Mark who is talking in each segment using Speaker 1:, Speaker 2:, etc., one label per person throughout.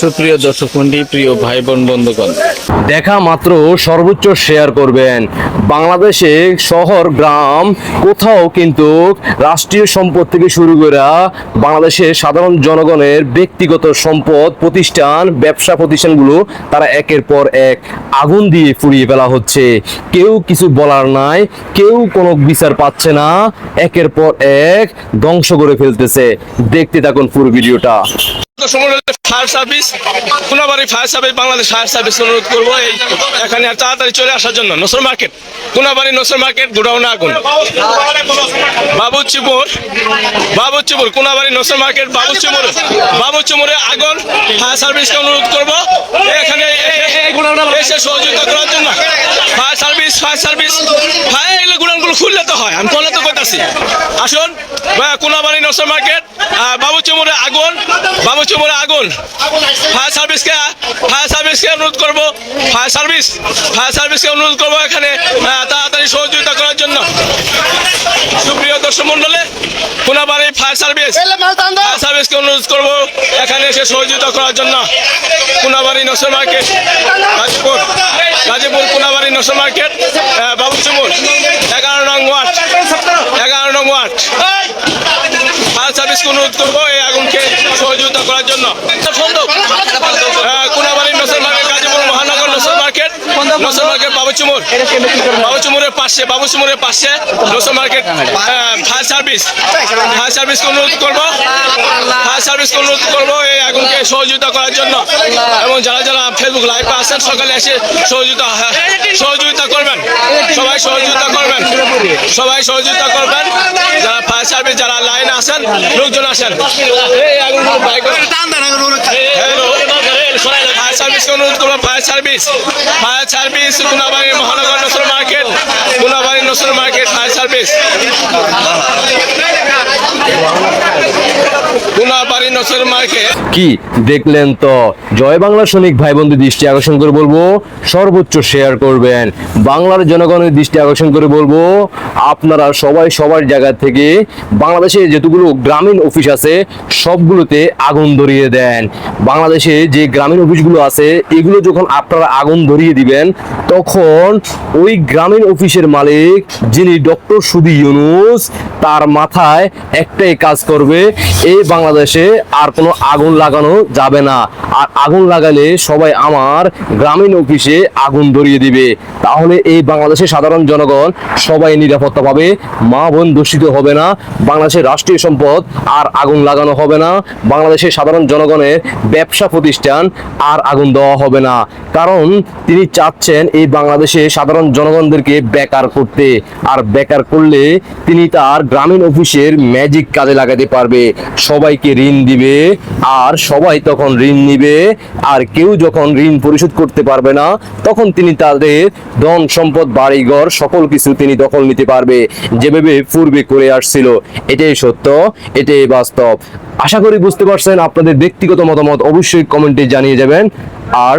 Speaker 1: সুপ্রিয় দর্শক মন্ডলী প্রিয় ভাই বোন বন্ধুগণ।
Speaker 2: দেখা মাত্র সর্বোচ্চ শেয়ার করবেন। বাংলাদেশে শহর, গ্রাম, কোথাও কিন্তু রাষ্ট্রীয় সম্পদ থেকে শুরু করে বাংলাদেশের সাধারণ জনগণের ব্যক্তিগত সম্পদ, প্রতিষ্ঠান, ব্যবসা প্রতিষ্ঠানগুলো তারা একের পর এক আগুন দিয়ে পুড়িয়ে ফেলা হচ্ছে। কেউ কিছু বলার নাই, কেউ কোনো বিচার পাচ্ছে না, একের পর এক ধ্বংস করে ফেলতেছে। দেখতে থাকুন পুরো ভিডিওটা।
Speaker 3: Fire service Konabari fire service, Bangladesh fire service অনুরোধ করব এই এখানে তাড়াতাড়ি চলে আসার জন্য। নসর মার্কেট কোনাবাড়ি নসর মার্কেট, গোডাউনে আগুন। বাবুচিপুর বাবুচিপুর কোনাবাড়ি নসর মার্কেট বাবুচিপুর বাবুচিপুরে আগুন ফায়ার সার্ভিসকে অনুরোধ করব এখানে এসে সহযোগিতা করার জন্য fire service fire service fire এগুলো গুড়ানগুলো খুললে হয় তো কইতাছি আসুন কোনাবাড়ি নসর মার্কেট আহ, বাবুচিপুরে আগুন বাবুচিপুরে আগুন। ফায়ার সার্ভিসকে ফায়ার সার্ভিসকে অনুরোধ করব ফায়ার সার্ভিস ফায়ার সার্ভিসকে অনুরোধ করব এখানে তাড়াতাড়ি সহযোগিতা করার জন্য। সুপ্রিয় দর্শক মন্ডলে কোনাবাড়ি ফায়ার সার্ভিস ফায়ার সার্ভিসকে অনুরোধ করব এখানে এসে সহযোগিতা করার জন্য। কোনাবাড়ি নসর মার্কেট গাজীপুর গাজীপুর কোনাবাড়ি নসর মার্কেট আহ, বাবুচুমুর এগারো নং ওয়ার্ড। ওয়ার্ড ফায়ার সার্ভিসকে অনুরোধ করব এই আগুনকে সহযোগিতা করার জন্য আহ, কোনাবাড়ি নসর মার্কেট গাজীপুর মহানগর নসর মার্কেট নসর মার্কেট বাবুচুমুর বাবুচুমুরের পাশে বাবুচুমুরের পাশে Nasar market fire service. Fire সার্ভিসকে অনুরোধ করব। ফায়ার সার্ভিসকে অনুরোধ করব এই আগুনকে সহযোগিতা করার জন্য। এবং যারা যারা ফেসবুক লাইভে আসেন সকালে এসে সহযোগিতা হ্যাঁ, সহযোগিতা করবেন। সবাই সহযোগিতা করবেন। সবাই সহযোগিতা করবেন। যারা ফায়ার সার্ভিস যারা লাইনে আসেন লোকজন আসেন। এই আগুনগুলো বাইক সার্ভিসকে অনুরোধ করব, fire service fire service, Gunabari মহানগর Nasar market, Gunabari Nasar market, fire service.
Speaker 2: কি দেখলেন তো? জয় বাংলা সৈনিক ভাই বন্ধু দৃষ্টি আকর্ষণ করে বলব, সর্বোচ্চ শেয়ার করবেন। বাংলার জনগণের দৃষ্টি আকর্ষণ করে বলব, আপনারা সবাই সবার জায়গা থেকে বাংলাদেশে যেতগুলো গ্রামীণ অফিস আছে, সবগুলোতে আগুন ধরিয়ে দেন। বাংলাদেশে যে গ্রামীণ অফিসগুলো আছে, এগুলো যখন আপনারা আগুন ধরিয়ে দিবেন, তখন ওই গ্রামীণ অফিসের মালিক, যিনি ডক্টর সুদি ইউনুস, তার মাথায় একটাই কাজ করবে, এই বাংলাদেশে আর কোনো আগুন লাগানো যাবে না। আর আগুন লাগালে সবাই আমার গ্রামীণ অফিসে আগুন ধরিয়ে দিবে। তাহলে এই বাংলাদেশের সাধারণ জনগণ সবাই নিরাপত্তা পাবে। মা বোন দূষিত হবে না, বাংলাদেশের রাষ্ট্রীয় সম্পদ আর আগুন লাগানো হবে না, বাংলাদেশের সাধারণ জনগণের ব্যবসা প্রতিষ্ঠান আর আগুন দেওয়া হবে না। কারণ তিনি চাচ্ছেন এই বাংলাদেশে সাধারণ জনগণদেরকে বেকার করতে, আর বেকার করলে তিনি তার গ্রামীণ অফিসের ম্যাজিক কাজে লাগাতে পারবে। সবাইকে ঋণ দিবে, আর সবাই তখন ঋণ নিবে, আর কেউ যখন ঋণ পরিশোধ করতে পারবে না, তখন তিনি তাদের ধন সম্পদ বাড়িঘর সকল কিছু তিনি দখল নিতে পারবে, যেভাবে পূর্বে করে আসছিল। এটাই সত্য, এটাই বাস্তব। আশা করি বুঝতে পারছেন, আপনাদের ব্যক্তিগত মতামত অবশ্যই কমেন্টে জানিয়ে যাবেন, আর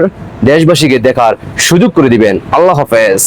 Speaker 2: দেশবাসীকে দেখার সুযোগ করে দিবেন। আল্লাহ হাফেজ।